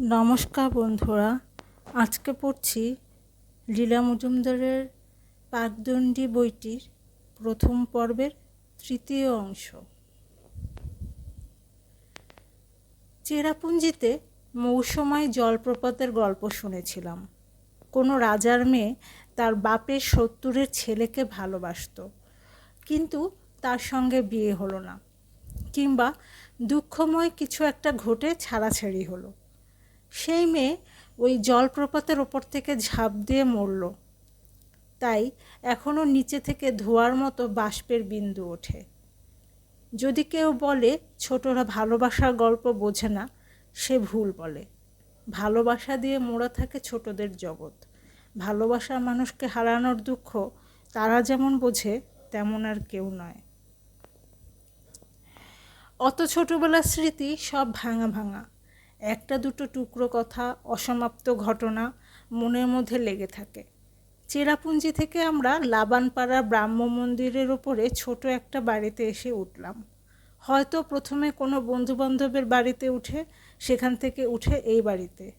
নমস্কার বন্ধুরা, আজকে পড়ছি লীলা মজুমদারের পাকদণ্ডী বইটির প্রথম পর্বের তৃতীয় অংশ। চেরাপুঞ্জিতে মৌসুমায় জলপ্রপাতের গল্প শুনেছিলাম। কোনো রাজার মেয়ে তার বাপের সত্তরের ছেলেকে ভালোবাসত, কিন্তু তার সঙ্গে বিয়ে হলো না, কিংবা দুঃখময় কিছু একটা ঘটে ছাড়াছাড়ি হলো। সেই মেয়ে ওই জলপ্রপাতের ওপর থেকে ঝাঁপ দিয়ে মরল। তাই এখনও নিচে থেকে ধোয়ার মতো বাষ্পের বিন্দু ওঠে। যদি কেউ বলে, ছোটরা ভালোবাসার গল্প বোঝে না সে ভুল বলে। ভালোবাসা দিয়ে মোড়া থাকে ছোটদের জগৎ। ভালোবাসার মানুষকে হারানোর দুঃখ তারা যেমন বোঝে, তেমন আর কেউ নয়। অত ছোটবেলার স্মৃতি সব ভাঙা ভাঙা। একটা দুটো টুকরো কথা অসমাপ্ত ঘটনা মনের মধ্যে লেগে থাকে। চেরাপুঞ্জি থেকে আমরা লাবানপাড়া ব্রাহ্ম মন্দিরের ওপরে ছোট একটা বাড়িতে এসে উঠলাম। হয়তো প্রথমে কোনো বন্ধুবান্ধবের বাড়িতে উঠে, সেখান থেকে উঠে এই বাড়িতে।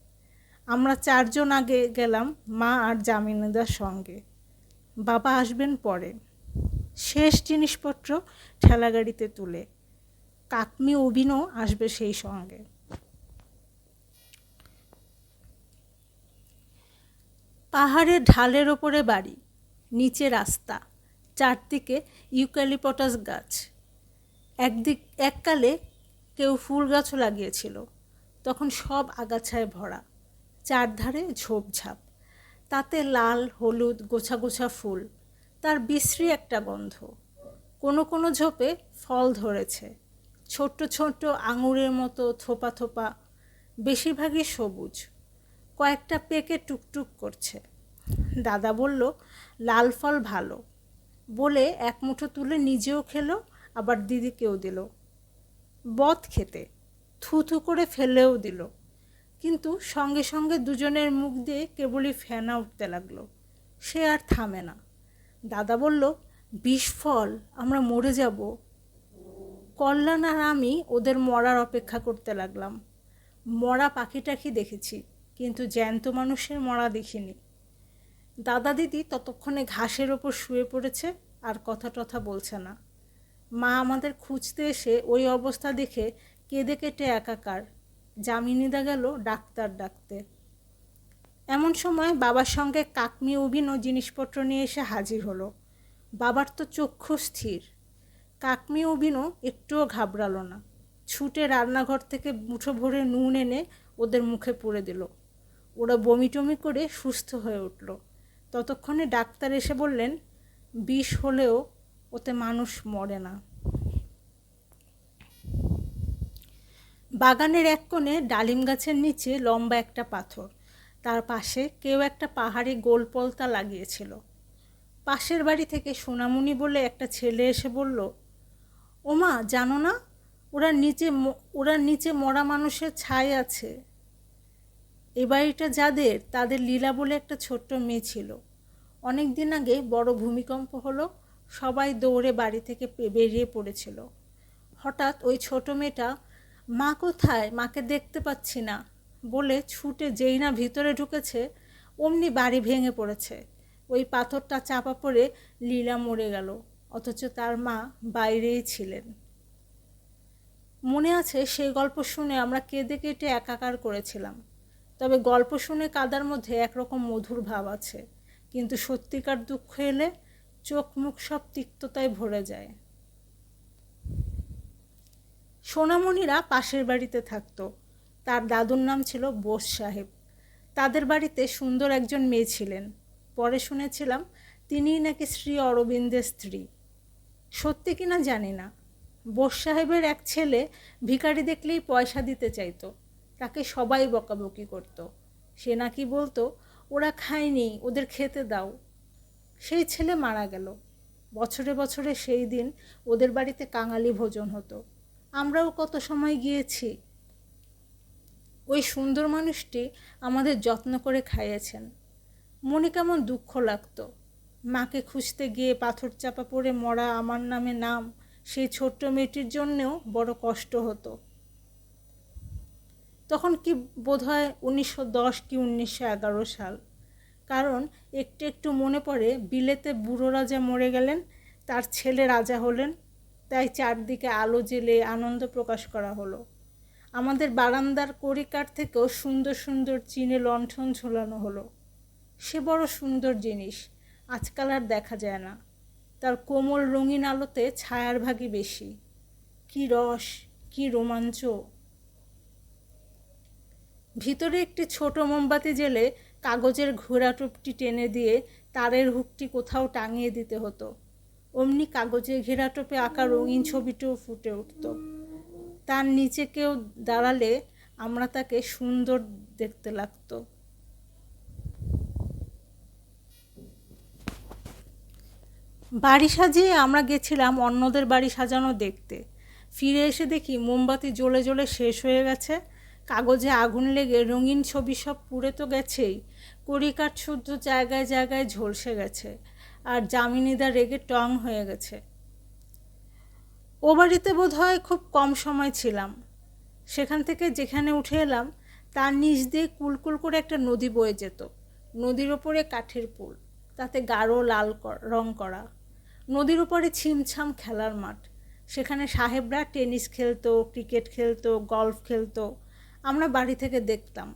আমরা চারজন আগে গেলাম, মা আর জামিনীদার সঙ্গে। বাবা আসবেন পরে। শেষ জিনিসপত্র ঠেলাগাড়িতে তুলে। কাকমি অভিনও আসবে সেই সঙ্গে। পাহাড়ের ঢালের ওপরে বাড়ি, নিচে রাস্তা, চারদিকে ইউক্যালিপটাস গাছ। একদিক, এককালে কেউ ফুল গাছও লাগিয়েছিল। তখন সব আগাছায় ভরা, চারধারে ঝোপঝাপ। তাতে লাল, হলুদ গোছা গোছা ফুল। তার বিশ্রী একটা গন্ধ। কোনো কোনো ঝোপে ফল ধরেছে। ছোট্ট ছোট্ট আঙুরের মতো থোপা থোপা, বেশিরভাগই সবুজ। কয়েকটা পেকে টুকটুক করছে। দাদা বলল, লাল ফল ভালো। বলে এক মুঠো তুলে নিজেও খেলো, আবার দিদিকেও দিল। বদ খেতে, থুথু করে ফেলেও দিল। কিন্তু সঙ্গে সঙ্গে দুজনের মুখ দিয়ে কেবলই ফেনা উঠতে লাগল। সে আর থামে না। দাদা বলল, বিষ ফল, আমরা মরে যাব। কল্যাণ আর আমি ওদের মরার অপেক্ষা করতে লাগলাম। মরা পাখি দেখেছি? কিন্তু জ্যান্ত মানুষের মরা দেখিনি। দাদা দিদি ততক্ষণে ঘাসের ওপর শুয়ে পড়েছে আর কথা টথা বলছে না। মা আমাদের খুঁজতে এসে ওই অবস্থা দেখে কেঁদে কেটে একাকার। জামিনীদা গেল ডাক্তার ডাকতে। এমন সময় বাবার সঙ্গে কাকমি অভিন জিনিসপত্র নিয়ে এসে হাজির হলো। বাবার তো চক্ষু স্থির। কাকমি অভিনও একটুও ঘাবড়ালো না। ছুটে রান্নাঘর থেকে মুঠো ভরে নুন এনে ওদের মুখে পুড়ে দিল। ওরা বমি টমি করে সুস্থ হয়ে উঠল। ততক্ষণে ডাক্তার এসে বললেন, বিষ হলেও ওতে মানুষ মরে না। বাগানের এক কোণে ডালিম গাছের নিচে লম্বা একটা পাথর। তার পাশে কেউ একটা পাহাড়ি গোলপলতা লাগিয়েছিল। পাশের বাড়ি থেকে সোনামণি বলে একটা ছেলে এসে বলল, ওমা, জানো না, ওরা নিচে ওরা নিচে মরা মানুষের ছাই আছে। এ বাড়িটা যাদের, তাদের লীলা বলে একটা ছোট্ট মেয়ে ছিল। অনেক দিন আগে বড় ভূমিকম্প হলো, সবাই দৌড়ে বাড়ি থেকে বেরিয়ে পড়েছিল। হঠাৎ ওই ছোট মেয়েটা, মা কোথায়? মাকে দেখতে পাচ্ছি না। বলে ছুটে যেই না ভিতরে ঢুকেছে, অমনি বাড়ি ভেঙে পড়েছে। ওই পাথরটা চাপা পড়ে লীলা মরে গেল, অথচ তার মা বাইরেই ছিলেন। মনে আছে সেই গল্প শুনে আমরা কেঁদে কেটে একাকার করেছিলাম। তবে গল্প শুনে কাদার মধ্যে একরকম মধুর ভাব আছে। কিন্তু সত্যিকার দুঃখ এলে চোখ মুখ সব তিক্ততায় ভরে যায়। সোনামণিরা পাশের বাড়িতে থাকতো। তার দাদুর নাম ছিল বোস সাহেব। তাদের বাড়িতে সুন্দর একজন মেয়ে ছিলেন। পরে শুনেছিলাম তিনিই নাকি শ্রী অরবিন্দের স্ত্রী। সত্যি কিনা জানি না। বোস সাহেবের এক ছেলে ভিখারি দেখলেই পয়সা দিতে চাইতো। তাকে সবাই বকাবকি করতো। সে নাকি বলতো, ওরা খায়নি, ওদের খেতে দাও। সেই ছেলে মারা গেল। বছরে বছরে সেই দিন ওদের বাড়িতে কাঙালি ভোজন হতো। আমরাও কত সময় গিয়েছি। ওই সুন্দর মানুষটি আমাদের যত্ন করে খাইয়েছেন। মনে কেমন দুঃখ লাগতো। মাকে খুঁজতে গিয়ে পাথর চাপা পড়ে মরা আমার নামে নাম সেই ছোট্ট মেয়েটির জন্যেও বড় কষ্ট হতো। তখন কি বোধহয় উনিশশো দশ কি উনিশশো এগারো সাল? কারণ একটু একটু মনে পড়ে, বিলেতে বুড়ো রাজা মরে গেলেন, তার ছেলে রাজা হলেন, তাই চারদিকে আলো জেলে আনন্দ প্রকাশ করা হলো। আমাদের বারান্দার কড়িকাঠ থেকেও সুন্দর সুন্দর চীনে লণ্ঠন ঝোলানো হলো। সে বড় সুন্দর জিনিস, আজকাল আর দেখা যায় না। তার কোমল রঙিন আলোতে ছায়ার ভাগই বেশি। কি রস, কি রোমাঞ্চ ভিতরে একটি ছোট মোমবাতি জেলে কাগজের ঘোড়াটুপটি টেনে দিয়ে তারের হুকটি কোথাও টাঙিয়ে দিতে হতো। অমনি কাগজে ঘেরাটোপে আঁকা রঙিন ছবিটিও ফুটে উঠত। তার নিচে কেউ দাঁড়ালে আমরা তাকে সুন্দর দেখতে লাগতো। বাড়ি সাজিয়ে আমরা গেছিলাম অন্যদের বাড়ি সাজানো দেখতে। ফিরে এসে দেখি মোমবাতি জ্বলে জ্বলে শেষ হয়ে গেছে। কাগজে আগুন লেগে রঙিন ছবি সব পুড়ে তো গেছেই। কড়িকাঠ শুদ্ধ জায়গায় জায়গায় ঝলসে গেছে আর জামিনীদা রেগে টং হয়ে গেছে। ও বাড়িতে বোধ হয় খুব কম সময় ছিলাম। সেখান থেকে যেখানে উঠে এলাম, তার নিচ দিয়ে কুলকুল করে একটা নদী বয়ে যেত। নদীর ওপরে কাঠের পুল, তাতে গাঢ় লাল রং করা। নদীর ওপরে ছিমছাম খেলার মাঠ। সেখানে সাহেবরা টেনিস খেলতো, ক্রিকেট খেলতো, গলফ খেলতো। আমরা বাড়ি থেকে দেখতাম।